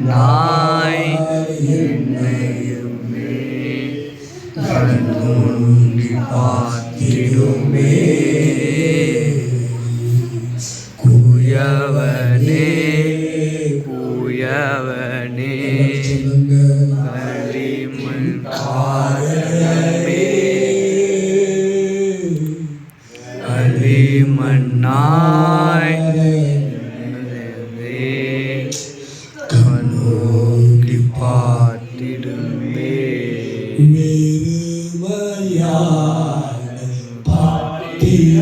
மண்ணாய் என்னையுமே கண்ணுண்டி பார்த்திடுமே. குயவனே குயவனே. களிமண் காரணமே களிமண்ணாய்.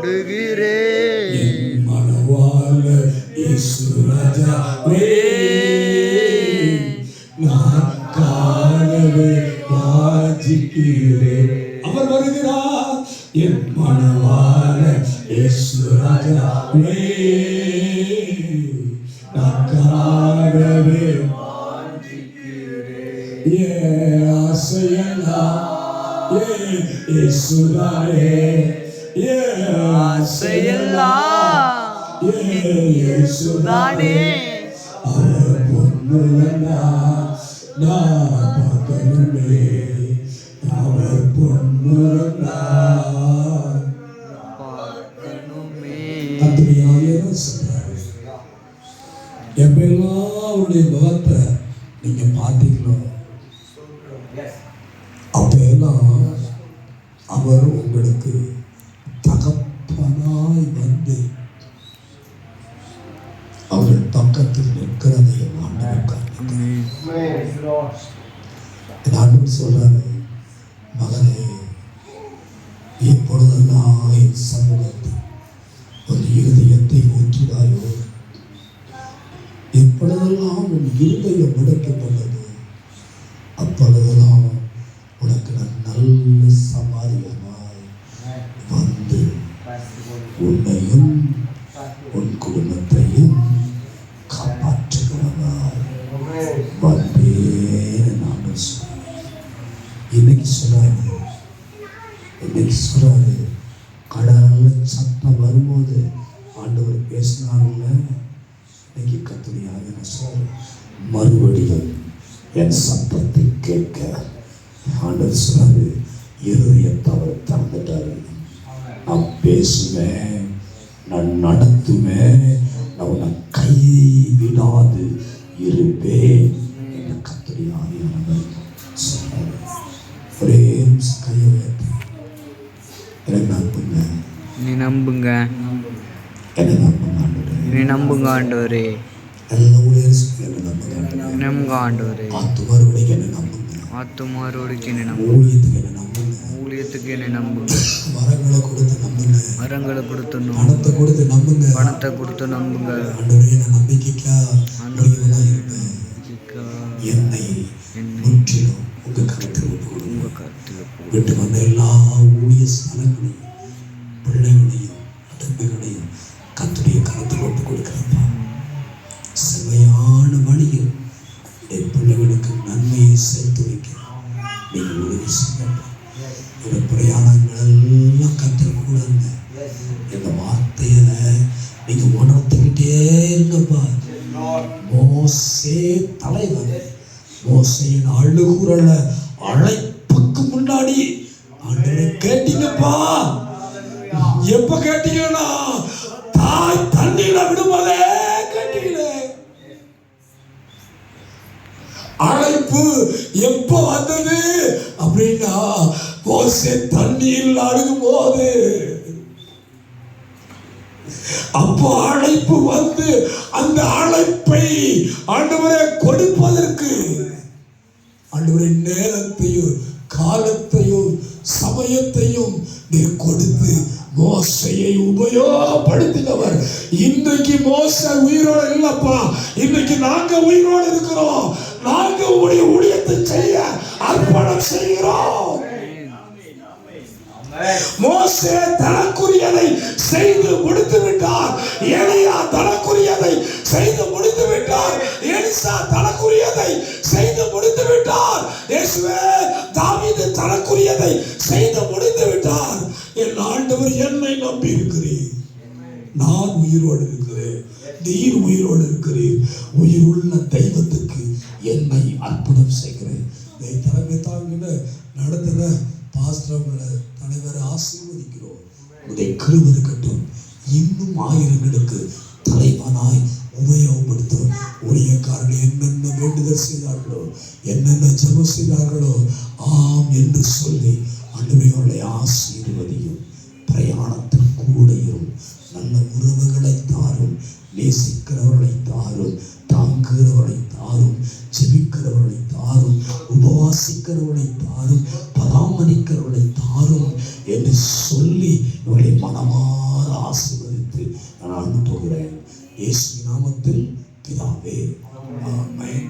நான் ஓடுகிறேன் என் மனவாள நான் காணவே வாஞ்சிக்கிறேன். அவர் வருகிறார். என் மனவாள இயேசுராஜாவே நான் காணவே ஏ ஆசையெல்லாம் ஏ இயேசுதாரே ஆசையெல்லாம் இயேசுதானே பொன்முகனா நான் பார்க்கணுமே அவர் பொன்முகனா பார்க்கணுமே அப்படியாக சொல்றாரு எப்பெல்லாம் அவருடைய முகத்தை நீங்க பார்த்தீங்களோ அப்பெல்லாம் அவர் உங்களுக்கு தகப்பனாய் வந்து அவர் பக்கத்தில் நிற்கிறதை ஆண்டவர் காண்பித்தார். என் ஆண்டவர் சொல்றாரு மகனே எப்பொழுதெல்லாம் என் சமூகத்தில் ஒரு இருதயத்தை ஊற்றுவாயோ எப்பொழுதெல்லாம் உன் இருதயம் முடக்கப்பட்டது இன்னைக்கு சொல்லாது இன்னைக்கு சொல்லாது கடல்ல சத்தம் வரும்போது ஆண்டவர் பேசினாருல்ல இன்னைக்கு கத்துறியாக நான் மறுபடியும் என் சத்தத்தை கேட்க ஆண்டவர் சொல்றாரு இருதயத்தை அவர் திறந்துட்டாரு நான் பேசுவேன் நான் நடத்துவேன் நான் உன்னை கை விடாது இருப்பேன் நம்புங்க ஆண்டவரே எல்லா ஊழியர் நம்புங்க ஆண்டவரே ஆத்துமாரோடைக்கு என்னை நம்புங்க ஆத்துமாரோடுக்கு என்னை நம்புங்க ஊழியத்துக்கு என்னை நம்புங்க ஊழியத்துக்கு என்னை நம்புங்க வரங்களை கொடுத்து நம்புங்க மரங்களை கொடுத்து நம்புங்க. பணத்தை கொடுத்து நம்புங்க. பணத்தை கொடுத்து நம்புங்க. ஆண்டவரே நான் உணர்த்துக்கிட்டே இருங்கப்பா மோசே தலைவர். மோசையின் அழுகுறல அழைப்புக்கு முன்னாடி ஆண்டவரை கேட்டீங்கப்பா. எப்ப கேட்டீங்கன்னா தாய் தண்ணீர விடும்போதே கேட்டீங்களே. அழைப்பு எப்ப வந்தது அப்படின்னா மோசே தண்ணீரில் அழுகும் போது அப்போ அழைப்பு வந்து அந்த அழைப்பை ஆண்டவரை கொடுப்பதற்கு. ஆண்டவரை நேரத்தையும் காலத்தையும் சமயத்தையும் நீர் கொடுத்து மோசையை உபயோகப்படுத்தினவர். இன்றைக்கு மோச உயிரோடு இல்லப்பா. இன்னைக்கு நாங்க உயிரோடு இருக்கிறோம். நாங்க உடைய ஊழியத்தை செய்ய அர்ப்பணம் செய்கிறோம். மோசே தனக்குரியதை செய்து முடித்து விட்டார் எலியா தனக்குரியதை செய்து முடித்து விட்டார் எலிசா தனக்குரியதை செய்து முடித்து விட்டார் இயேசுவே தாவீது தனக்குரியதை செய்து முடித்து விட்டார் என் ஆண்டவர் என்னை நம்பி இருக்கிறேன் நான் உயிரோடு இருக்கிறேன். நீர் உயிரோடு இருக்கிறீர். உள்ள தெய்வத்துக்கு என்னை அர்ப்பணம் செய்கிறேன். தலைமை தாங்கின நடத்தின பாஸ்டர்களை தலைவரை ஆசீர்வதிக்கிறோம். உடைய கிருப இருக்கட்டும். இன்னும் ஆயிரங்களுக்கு தலைவனாய் உபயோகப்படுத்தும் ஊழியக்காரர்கள் என்னென்ன வேண்டுதல் செய்தார்களோ என்னென்ன ஜெபம் செய்தார்களோ ஆம் என்று சொல்லி அன்றுமையோடைய ஆசீர்வதியும் பிரயாணத்தில் கூடையும் நல்ல உறவுகளை தாரும் நேசிக்கிறவர்களை தாரும் தாங்குகிறவர்களை தாரும் ஜெபிக்கிறவர்களை தாரும் உபவாசிக்கிறவர்களை தாரும் பராமரிக்கிறவர்களை தாரும் என்று சொல்லி இவர்களை மனமாற ஆசீர்வதித்து நான் அனுப்புகிறேன் இயேசு நாமத்தில் பிதாவே ஆமென்.